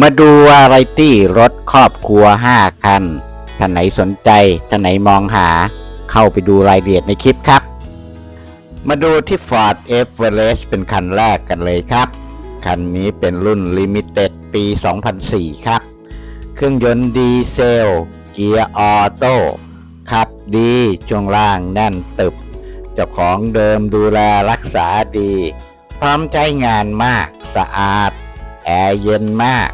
มาดูวาไรตี้รถครอบครัว 5 คัน ท่านไหนสนใจ ท่านไหนมองหา เข้าไปดูรายละเอียดในคลิปครับ มาดูที่ Ford Everest เป็นคันแรกกันเลยครับ คันนี้เป็นรุ่น Limited ปี 2004 ครับ เครื่องยนต์ดีเซล เกียร์ออโต้ขับดีช่วงล่างแน่นตึบ เจ้าของเดิมดูแลรักษาดี พร้อมใช้งานมาก สะอาด แอร์เย็นมาก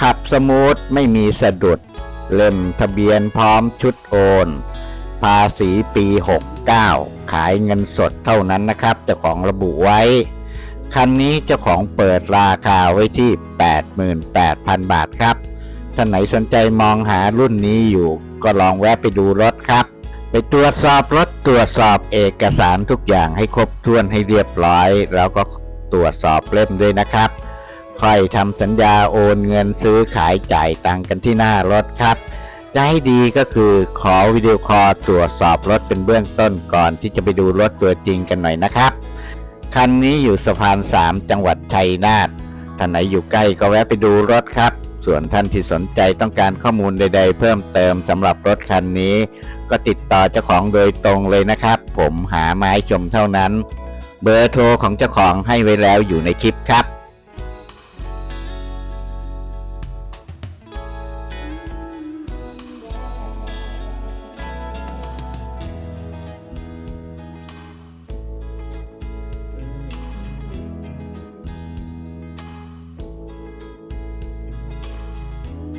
ขับสมูทไม่มีสะดุด เล่มทะเบียนพร้อมชุดโอน ภาษีปี 69 ขายเงินสดเท่านั้นนะครับเจ้าของระบุไว้ คันนี้เจ้าของเปิดราคาไว้ที่ 88,000 บาทครับท่านไหนสนใจมองหารุ่นนี้อยู่ ก็ลองแวะไปดูรถครับ ไปตรวจสอบรถตรวจสอบเอกสารทุกอย่างให้ครบถ้วนให้เรียบร้อย แล้วก็ตรวจสอบเล่มด้วยนะครับ ค่อยทำสัญญาโอนเงินซื้อขายจ่ายตังกันที่หน้ารถครับ จะให้ดีก็คือขอวิดีโอคอลตรวจสอบรถเป็นเบื้องต้นก่อนที่จะไปดูรถตัวจริงกันหน่อยนะครับ คันนี้อยู่สะพาน 3 จังหวัดชัยนาทท่านไหนอยู่ใกล้ก็แวะไปดูรถครับ ส่วนท่านที่สนใจต้องการข้อมูลใด ๆ เพิ่มเติมสำหรับรถคันนี้ ก็ติดต่อเจ้าของโดยตรงเลยนะครับ ผมหาไม้ชมเท่านั้น เบอร์โทรของเจ้าของให้ไว้แล้วอยู่ในคลิปครับ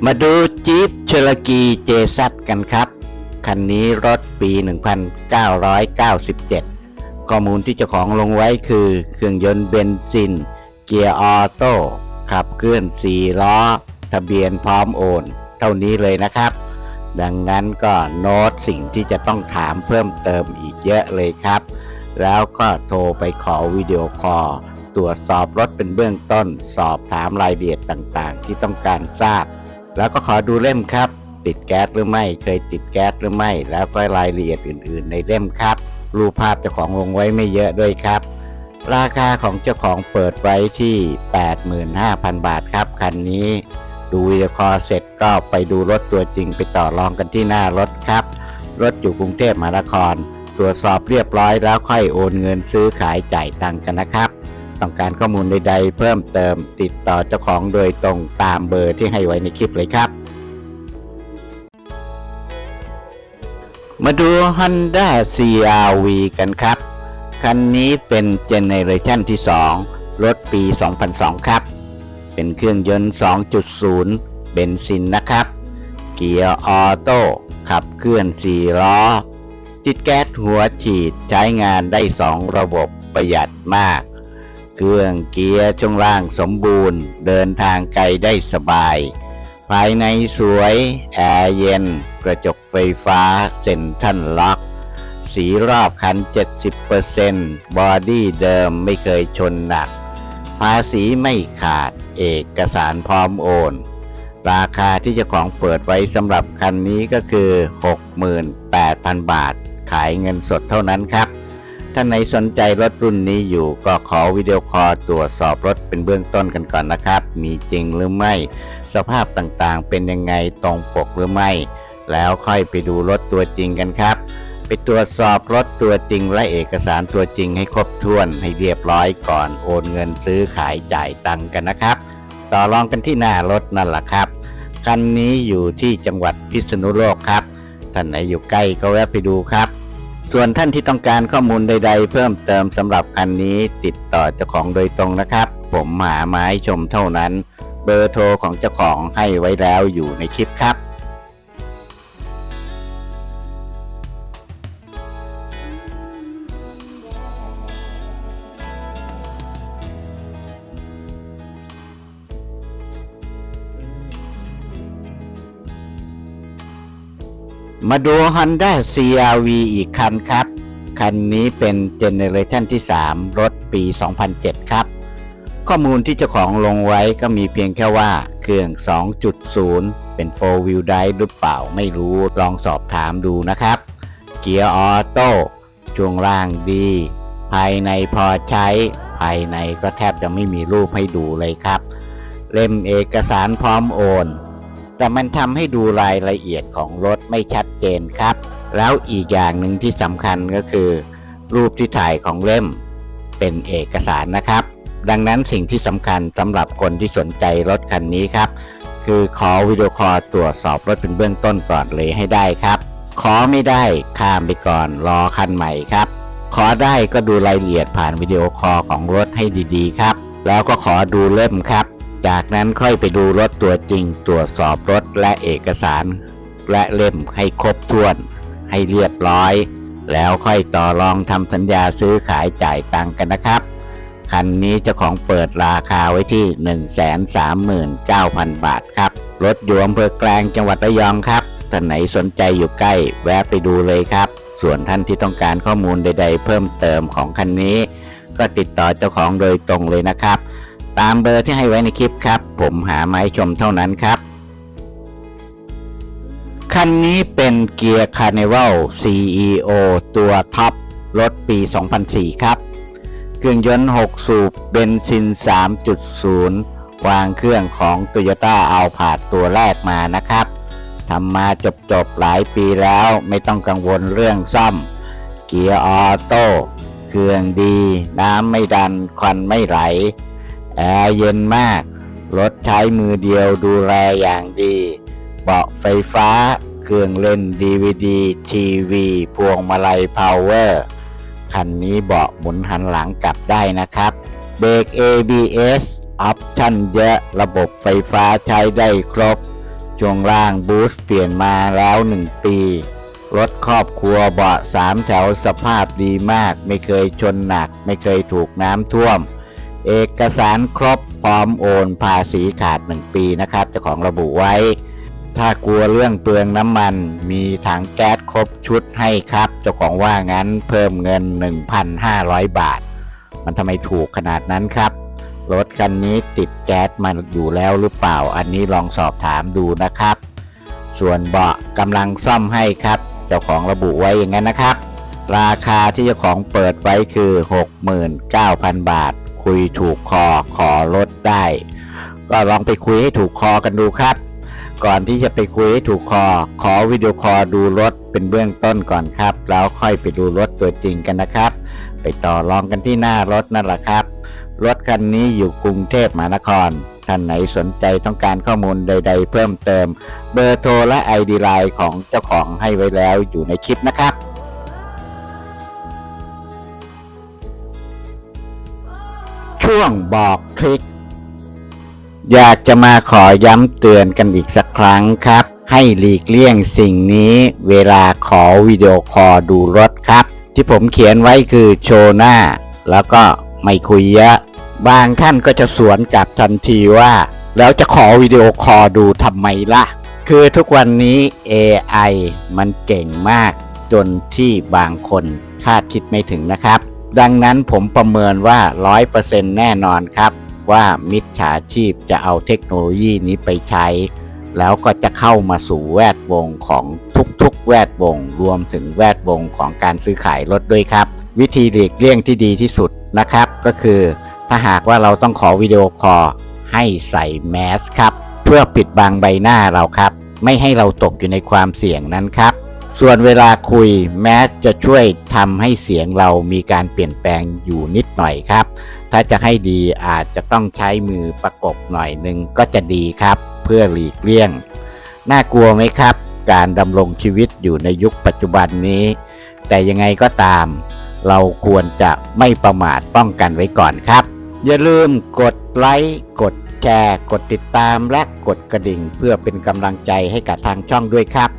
มาดูจี๊ปเชลกีเจซักันครับ คันนี้รถปี 1997 ข้อมูลที่เจ้าของลงไว้คือ เครื่องยนต์เบนซิน เกียร์ออโต้ ขับเคลื่อน 4 ล้อ ทะเบียนพร้อมโอน เท่านี้เลยนะครับ ดังนั้นก็โน้ตสิ่งที่จะต้องถามเพิ่มเติมอีกเยอะเลยครับ แล้วก็โทรไปขอวิดีโอคอลตรวจสอบรถเป็นเบื้องต้น สอบถามรายละเอียดต่างๆ ที่ต้องการทราบ แล้วก็ขอดูเล่มครับ ติดแก๊สหรือไม่ เคยติดแก๊สหรือไม่ แล้วก็รายละเอียดอื่น ๆ ในเล่มครับ รูปภาพเจ้าของลงไว้ไม่เยอะด้วยครับ ราคาของเจ้าของเปิดไว้ที่ 85,000 บาทครับคันนี้ดูวิดีโอคอเสร็จก็ไปดูรถตัวจริงไปต่อรองกันที่หน้ารถครับ รถอยู่กรุงเทพมหานคร ตรวจสอบเรียบร้อยแล้วค่อยโอนเงินซื้อขายจ่ายตังค์กันนะครับ ต้องการข้อมูลใดๆ เพิ่มเติมติดต่อเจ้าของโดยตรงตามเบอร์ที่ให้ไว้ในคลิปเลยครับ มาดู Honda CRV กันครับ คันนี้เป็นเจเนเรชันที่ 2 รถปี 2002 ครับ เป็นเครื่องยนต์ 2.0 เบนซินนะครับ เกียร์ออโต้ขับเคลื่อน 4 ล้อ ติดแก๊สหัวฉีดใช้งานได้ 2 ระบบประหยัดมาก เครื่องเกียร์ช่วงล่างสมบูรณ์ เดินทางไกลได้สบาย ภายในสวย แอร์เย็น กระจกไฟฟ้าเซ็นทรัลล็อก สีรอบคัน 70%บอดี้เดิมไม่เคยชนหนัก ภาษีไม่ขาด เอกสารพร้อมโอน ราคาที่เจ้าของเปิดไว้สำหรับคันนี้ก็คือ 68,000 บาท ขายเงินสดเท่านั้นครับ ท่านไหนสนใจรถรุ่นนี้อยู่ก็ขอวิดีโอคอลตรวจสอบรถเป็นเบื้องต้นกันก่อนนะครับ มีจริงหรือไม่ สภาพต่างๆ เป็นยังไงตรงปกหรือไม่ แล้วค่อยไปดูรถตัวจริงกันครับ ไปตรวจสอบรถตัวจริงและเอกสารตัวจริงให้ครบถ้วนให้เรียบร้อยก่อนโอนเงินซื้อขายจ่ายตังกันนะครับ ต่อรองกันที่หน้ารถนั่นแหละครับคันนี้อยู่ที่จังหวัดพิษณุโลกครับท่านไหนอยู่ใกล้ก็แวะไปดูครับ ส่วนท่านที่ต้องการข้อมูลใด ๆ เพิ่มเติมสำหรับคันนี้ติดต่อเจ้าของโดยตรงนะครับ ผมหาไม้ชมเท่านั้น เบอร์โทรของเจ้าของให้ไว้แล้วอยู่ในคลิปครับ มาดู Honda CRV อีกคันครับ คันนี้เป็นเจเนเรชันที่ 3 รถปี 2007 ครับ ข้อมูลที่เจ้าของลงไว้ก็มีเพียงแค่ว่าเครื่อง 2.0 เป็น 4 wheel drive หรือเปล่าไม่รู้ลองสอบถามดูนะครับ เกียร์ออโต้ช่วงล่างดี ภายในพอใช้ ภายในก็แทบจะไม่มีรูปให้ดูเลยครับ เล่มเอกสารพร้อมโอน แต่มันทำให้ดูรายละเอียดของรถไม่ชัดเจนครับ แล้วอีกอย่างหนึ่งที่สำคัญก็คือ รูปที่ถ่ายของเล่ม เป็นเอกสารนะครับ ดังนั้นสิ่งที่สำคัญสำหรับคนที่สนใจรถคันนี้ครับ คือขอวิดีโอคอลตรวจสอบรถเป็นเบื้องต้นก่อนเลยให้ได้ครับ ขอไม่ได้ข้ามไปก่อนรอคันใหม่ครับ ขอได้ก็ดูรายละเอียดผ่านวิดีโอคอลของรถให้ดีๆ ครับ แล้วก็ขอดูเล่มครับ จากนั้นค่อยไปดูรถตัวจริงตรวจสอบรถและเอกสาร และเล่มให้ครบถ้วน ให้เรียบร้อย แล้วค่อยต่อรองทำสัญญาซื้อขายจ่ายตังค์กันนะครับ คันนี้เจ้าของเปิดราคาไว้ที่ 139,000 บาทครับ รถอยู่อำเภอแกลงจังหวัดระยองครับท่านไหนสนใจอยู่ใกล้แวะไปดูเลยครับ ส่วนท่านที่ต้องการข้อมูลใด ๆ เพิ่มเติมของคันนี้ ก็ติดต่อเจ้าของโดยตรงเลยนะครับ ตามเบอร์ที่ให้ไว้ในคลิปครับ ผมหาไม้ชมเท่านั้นครับ คันนี้เป็นเกียร์คาร์เนวัล CEO ตัวท็อปรถปี 2004 ครับ เครื่องยนต์ 6 สูบเบนซิน 3.0 วางเครื่องของ Toyota a l p a ตัวแรกมานะครับทำมาจบๆหลายปีแล้วไม่ต้องกังวลเรื่องซ่อม เกียร์ออโต้เครื่องดี น้ำไม่ดัน ควันไม่ไหล แอร์เย็นมาก รถใช้มือเดียวดูแลอย่างดี เบาะไฟฟ้า เครื่องเล่น DVD ทีวี พวงมาลัยพาวเวอร์ คันนี้เบาะหมุนหันหลังกลับได้นะครับ เบรก ABS ออปชั่นเยอะ ระบบไฟฟ้าใช้ได้ครบ ช่วงล่างบูสต์เปลี่ยนมาแล้ว 1 ปี รถครอบครัวเบาะสามแถวสภาพดีมาก ไม่เคยชนหนัก ไม่เคยถูกน้ำท่วม เอกสารครบพร้อมโอนภาษีขาด 1 ปีนะครับเจ้าของระบุไว้ ถ้ากลัวเรื่องเปลืองน้ำมัน มีถังแก๊สครบชุดให้ครับ เจ้าของว่างั้นเพิ่มเงิน 1,500 บาท มันทำไมถูกขนาดนั้นครับ รถคันนี้ติดแก๊สมาอยู่แล้วหรือเปล่า อันนี้ลองสอบถามดูนะครับ ส่วนเบาะกำลังซ่อมให้ครับ เจ้าของระบุไว้อย่างนั้นนะครับ ราคาที่เจ้าของเปิดไว้คือ 69,000 บาท คุยถูกคอขอลดได้ ก็ลองไปคุยให้ถูกคอกันดูครับ ก่อนที่จะไปคุยให้ถูกคอ ขอวิดีโอคอดูรถเป็นเบื้องต้นก่อนครับ แล้วค่อยไปดูรถตัวจริงกันนะครับ ไปต่อรองกันที่หน้ารถนั่นแหละครับ รถคันนี้อยู่กรุงเทพมหานครท่านไหนสนใจต้องการข้อมูลใด ๆ เพิ่มเติม เบอร์โทรและ ID ไลน์ของเจ้าของให้ไว้แล้วอยู่ในคลิปนะครับ ช่วงบอกทริคอยากจะมาขอย้ำเตือนกันอีกสักครั้งครับ ให้หลีกเลี่ยงสิ่งนี้เวลาขอวิดีโอคอลดูรถครับ ที่ผมเขียนไว้คือโชว์หน้า แล้วก็ไม่คุยเยอะ บางท่านก็จะสวนกลับทันทีว่า แล้วจะขอวิดีโอคอลดูทำไมล่ะ คือทุกวันนี้ AI มันเก่งมาก จนที่บางคนคาดคิดไม่ถึงนะครับ ดังนั้นผมประเมินว่า 100%แน่นอนครับ ว่ามิจฉาชีพจะเอาเทคโนโลยีนี้ไปใช้ แล้วก็จะเข้ามาสู่แวดวงของทุกๆ แวดวง รวมถึงแวดวงของการซื้อขายรถด้วยครับ วิธีหลีกเลี่ยงที่ดีที่สุดนะครับ ก็คือ ถ้าหากว่าเราต้องขอวิดีโอคอลให้ใส่แมสครับ เพื่อปิดบังใบหน้าเราครับ ไม่ให้เราตกอยู่ในความเสี่ยงนั้นครับ ส่วนเวลาคุยแมสจะช่วยทำให้เสียงเรามีการเปลี่ยนแปลงอยู่นิดหน่อยครับ ถ้าจะให้ดีอาจจะต้องใช้มือประกบหน่อยหนึ่งก็จะดีครับ เพื่อหลีกเลี่ยง น่ากลัวไหมครับ การดำรงชีวิตอยู่ในยุคปัจจุบันนี้ แต่ยังไงก็ตาม เราควรจะไม่ประมาทป้องกันไว้ก่อนครับ อย่าลืมกดไลค์กดแชร์ กดติดตามและกดกระดิ่ง เพื่อเป็นกำลังใจให้กับทางช่องด้วยครับ